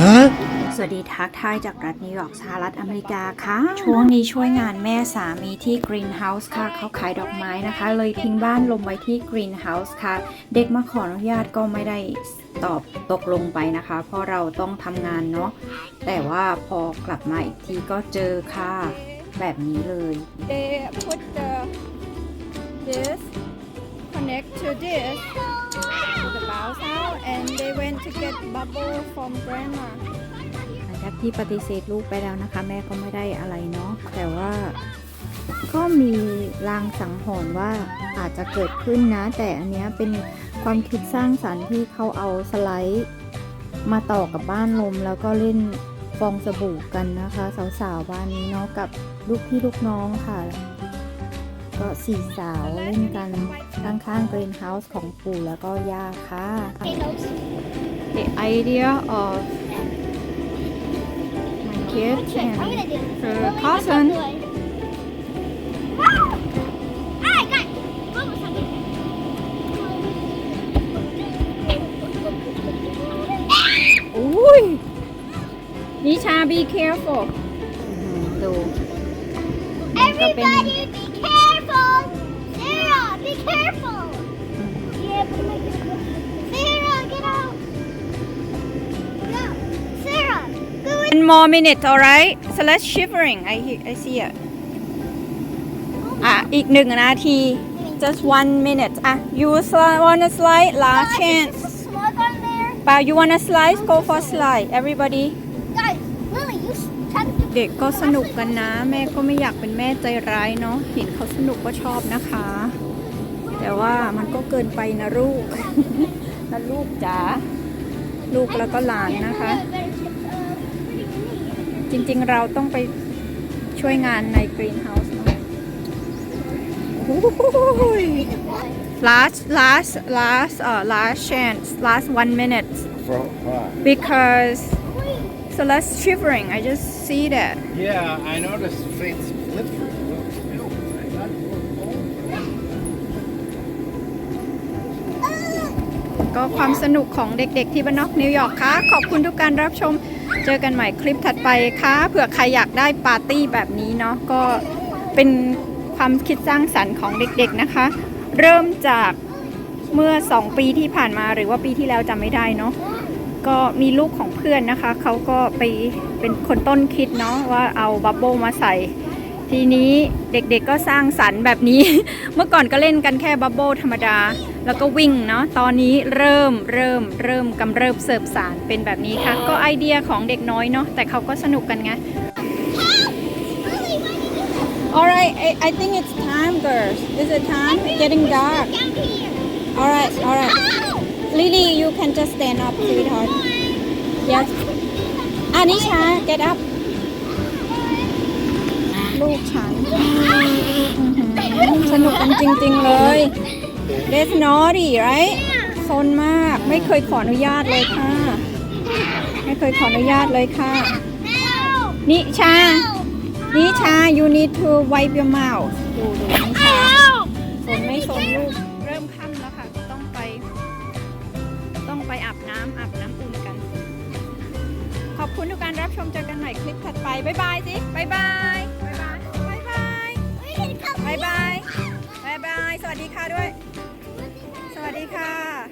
Huh? สวัสดีทักทายจากรัฐนิวยอร์กสหรัฐอเมริกาค่ะ ช่วงนี้ช่วยงานแม่สามีที่ Greenhouse ค่ะ เขาขายดอกไม้นะคะ เลยทิ้งบ้านลงไว้ที่ Greenhouse ค่ะ เด็กมาขออนุญาตก็ไม่ได้ตอบตกลงไปนะคะ เพราะเราต้องทำงานเนาะแต่ว่าพอกลับมาอีกทีก็เจอค่ะ แบบนี้เลย they put the this connect to this to the mouse out and they went to get bubble from grandma หลังจากที่ปฏิเสธลูกไปแล้วนะคะ แม่ก็ไม่ได้อะไรเนาะแต่ว่าก็มีลางสังหรณ์ว่าอาจจะเกิดขึ้นนะ แต่อันเนี้ยเป็นความคิดสร้างสรรค์ที่เขาเอาสไลด์มาต่อกับบ้านลม แล้วก็เล่นฟองสบู่กันนะคะ สาวๆบ้านนี้เนาะกับลูกพี่ลูกน้องค่ะ ก็สี่สาวเล่นกันข้างๆเกรนเฮาส์ของปู่แล้วก็ย่าค่ะ The idea of my kids and her cousin Oh, อุ้ยนิชา be careful ดูมันก็เป็น Everybody be careful! Sarah, be careful! Yeah, one more minute alright so let's shivering I hear I see it อะ อีกหนึ่งนาที just one minute อะ you sli- wanna slide last Uh, chance Is this a slug on there? ป่า you wanna slide go for slide everybody Guys, Lily, you s- try to do เด็กก็สนุกกันนะ แม่ก็ไม่อยากเป็นแม่ใจร้ายเนาะเห็นเขาสนุกก็ชอบนะคะ แต่ว่ามันก็เกินไปนะลูกนะลูกจ๋าลูกแล้วก็หลานนะคะ จริงๆเราต้องไปช่วยงานใน Greenhouse เนอะโอ้โห last last last uh, last chance last one minute For why? because so let's shivering I just see that Yeah, I noticed Faith flip through. Look, ก็ความสนุกของเด็กๆที่บ้านนอกนิวยอร์กค่ะ ขอบคุณทุกการรับชม เจอกันใหม่คลิปถัดไปค่ะเผื่อใครอยากได้ปาร์ตี้แบบนี้เนาะก็เป็นความคิดสร้างสรรค์ของเด็กๆนะคะ เริ่มจากเมื่อ 2 ปีที่ผ่านมาหรือว่าปีที่แล้วจำไม่ได้เนาะก็มีลูกของเพื่อนนะคะ เขาก็ไปเป็นคนต้นคิดเนาะว่าเอาบับเบิลมาใส่ ทีนี้เด็กๆก็สร้างสรรค์แบบนี้ เมื่อก่อนก็เล่นกันแค่บับเบิลธรรมดา แล้วก็วิ่งเนาะ ตอนนี้เริ่มเริ่มเริ่มกำเริบเสิร์ฟสารเป็นแบบนี้ค่ะ ก็ไอเดียของเด็กน้อยเนาะ แต่เขาก็สนุกกันไง Alright I, I think it's time girls is it time getting dark Alright alright Lily you can just stand up sweetheart yes อานิชา get up กฉันสนุกกันจริง ๆ เลย That's naughty right ซนมากไม่เคยขออนุญาตเลยค่ะ ไม่เคยขออนุญาตเลยค่ะ นิชา นิชา you need to wipe your mouth ดูดูนิชาสนไม่สนลูก เริ่มค่ำแล้วค่ะ ต้องไป ต้องไปอาบน้ำอาบน้ำอุ่นกัน ขอบคุณทุกการรับชมเจอกันใหม่คลิปถัดไป บ๊ายบายสิ บ๊ายบาย ดีค่ะด้วย สวัสดีค่ะ